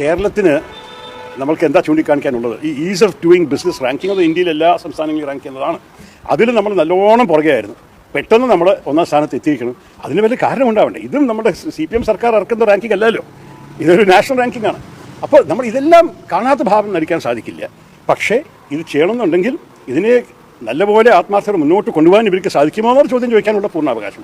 കേരളത്തിന് നമ്മൾക്ക് എന്താ ചൂണ്ടിക്കാണിക്കാനുള്ളത്? ഈ ease of doing business ranking അത് ഇന്ത്യയിൽ എല്ലാ സംസ്ഥാനങ്ങളിലും റാങ്ക് ചെയ്യുന്നതാണ്. അതിൽ നമ്മൾ നല്ലോണം പുറകെയായിരുന്നു പെട്ടെന്ന് നമ്മൾ ഒന്നാം സ്ഥാനത്ത് എത്തിയിരിക്കണം അതിന് വലിയ കാരണം ഉണ്ടാവണ്ടേ? ഇതും നമ്മുടെ സി പി എം സർക്കാർ ഇറക്കുന്ന റാങ്കിങ് അല്ലല്ലോ. ഇതൊരു നാഷണൽ റാങ്കിങ് ആണ്. അപ്പോൾ നമ്മൾ ഇതെല്ലാം കാണാത്ത ഭാവം നടിക്കാൻ സാധിക്കില്ല. പക്ഷേ ഇത് ചെയ്യണമെന്നുണ്ടെങ്കിൽ ഇതിനെ നല്ലപോലെ ആത്മാർത്ഥത മുന്നോട്ട് കൊണ്ടുപോകാൻ ഇവർക്ക് സാധിക്കുമോ എന്നൊരു ചോദ്യം ചോദിക്കാനുള്ള പൂർണ അവകാശം.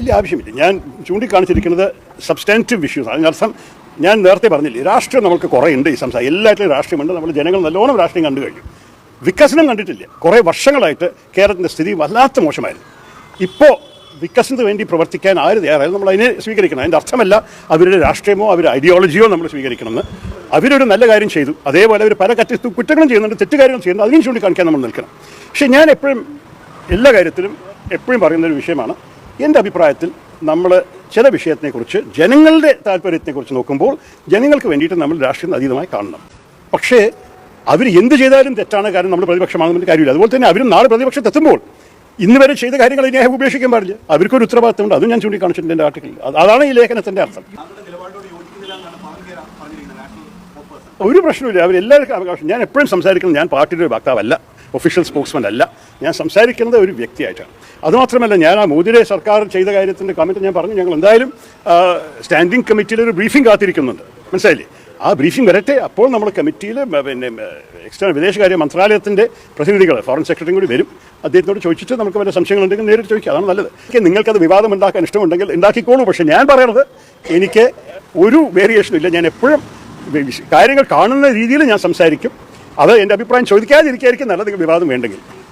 ഇല്ല ആവശ്യമില്ല. ഞാൻ ചൂണ്ടിക്കാണിച്ചിരിക്കുന്നത് സബ്സ്റ്റാന്റീവ് ഇഷ്യൂസ് അതിനർത്ഥം ഞാൻ നേരത്തെ പറഞ്ഞില്ലേ രാഷ്ട്രീയം നമുക്ക് കുറേ ഉണ്ട് ഈ സംസ്ഥാനം. എല്ലാറ്റിലും രാഷ്ട്രീയമുണ്ട്. നമ്മൾ ജനങ്ങൾ നല്ലോണം രാഷ്ട്രീയം കണ്ടു കഴിഞ്ഞു. വികസനം കണ്ടിട്ടില്ല. കുറേ വർഷങ്ങളായിട്ട് കേരളത്തിന്റെ സ്ഥിതി വല്ലാത്ത മോശമായിരുന്നു. ഇപ്പോൾ വികസനത്തിന് വേണ്ടി പ്രവർത്തിക്കാൻ ആര് തയ്യാറായാലും നമ്മൾ അതിനെ സ്വീകരിക്കണം. അതിന്റെ അർത്ഥമല്ല അവരുടെ രാഷ്ട്രീയമോ അവരുടെ ഐഡിയോളജിയോ നമ്മൾ സ്വീകരിക്കണമെന്ന്. അവരൊരു നല്ല കാര്യം ചെയ്തു. അതേപോലെ അവർ പല കറ്റ കുറ്റങ്ങളും ചെയ്യുന്നുണ്ട് തെറ്റുകാര്യങ്ങൾ ചെയ്യുന്നുണ്ട്. അതിനും ചൂണ്ടിക്കാണിക്കാൻ നമ്മൾ നിൽക്കണം. പക്ഷേ ഞാൻ എപ്പോഴും എല്ലാ കാര്യത്തിലും എപ്പോഴും പറയുന്ന ഒരു വിഷയമാണ്. എന്റെ അഭിപ്രായത്തിൽ നമ്മൾ ചില വിഷയത്തെക്കുറിച്ച് ജനങ്ങളുടെ താല്പര്യത്തെക്കുറിച്ച് നോക്കുമ്പോൾ ജനങ്ങൾക്ക് വേണ്ടിയിട്ട് നമ്മൾ രാഷ്ട്രീയം അതീതമായി കാണണം. പക്ഷേ അവർ എന്ത് ചെയ്താലും തെറ്റാണ് കാരണം നമ്മൾ പ്രതിപക്ഷമാകുന്നതിന്റെ കാര്യമില്ല. അതുപോലെ തന്നെ അവരും നാളെ പ്രതിപക്ഷത്തെത്തുമ്പോൾ ഇന്ന് വരെ ചെയ്ത കാര്യങ്ങൾ ഇനി ഉപേക്ഷിക്കാൻ പാടില്ല. അവർക്കൊരു ഉത്തരവാദിത്തമുണ്ട്. അതും ഞാൻ ചൂണ്ടിക്കാണിച്ചിട്ടുണ്ട് എന്റെ ആർട്ടിക്കിളിൽ. അതാണ് ഈ ലേഖനത്തിന്റെ അർത്ഥം. ഒരു പ്രശ്നമില്ല അവരെല്ലാവർക്കും അവകാശം. ഞാൻ എപ്പോഴും സംസാരിക്കുന്നത് ഞാൻ പാർട്ടിയുടെ ഒരു വക്താവല്ല. ഒഫീഷ്യൽ സ്പോക്സ്മാൻ അല്ല. ഞാൻ സംസാരിക്കുന്നത് ഒരു വ്യക്തിയായിട്ടാണ്. അതുമാത്രമല്ല ഞാൻ ആ മോദിയുടെ സർക്കാർ ചെയ്ത കാര്യത്തിന്റെ കമന്റ് ഞാൻ പറഞ്ഞു. ഞങ്ങൾ എന്തായാലും സ്റ്റാൻഡിംഗ് കമ്മിറ്റിയിൽ ഒരു ബ്രീഫിംഗ് കാത്തിരിക്കുന്നുണ്ട്. മനസ്സിലായില്ലേ? ആ ബ്രീഫിംഗ് വരട്ടെ. അപ്പോൾ നമ്മൾ കമ്മിറ്റിയിൽ പിന്നെ എക്സ്റ്റേണൽ വിദേശകാര്യ മന്ത്രാലയത്തിന്റെ പ്രതിനിധികൾ ഫോറിൻ സെക്രട്ടറിയും കൂടി വരും. അദ്ദേഹത്തോട് ചോദിച്ചിട്ട് നമുക്ക് വല്ല സംശയങ്ങളുണ്ടെങ്കിൽ നേരിട്ട് ചോദിക്കുക അതാണ് നല്ലത്. നിങ്ങൾക്കത് വിവാദം ഉണ്ടാക്കാൻ ഇഷ്ടമുണ്ടെങ്കിൽ ഉണ്ടാക്കിക്കോളൂ. പക്ഷേ ഞാൻ പറയണത് എനിക്ക് ഒരു വേരിയേഷനും ഇല്ല. ഞാൻ എപ്പോഴും കാര്യങ്ങൾ കാണുന്ന രീതിയിൽ ഞാൻ സംസാരിക്കും. അത് എന്റെ അഭിപ്രായം ചോദിക്കാതിരിക്കായിരിക്കും നല്ലത് വിവാദം വേണ്ടെങ്കിൽ.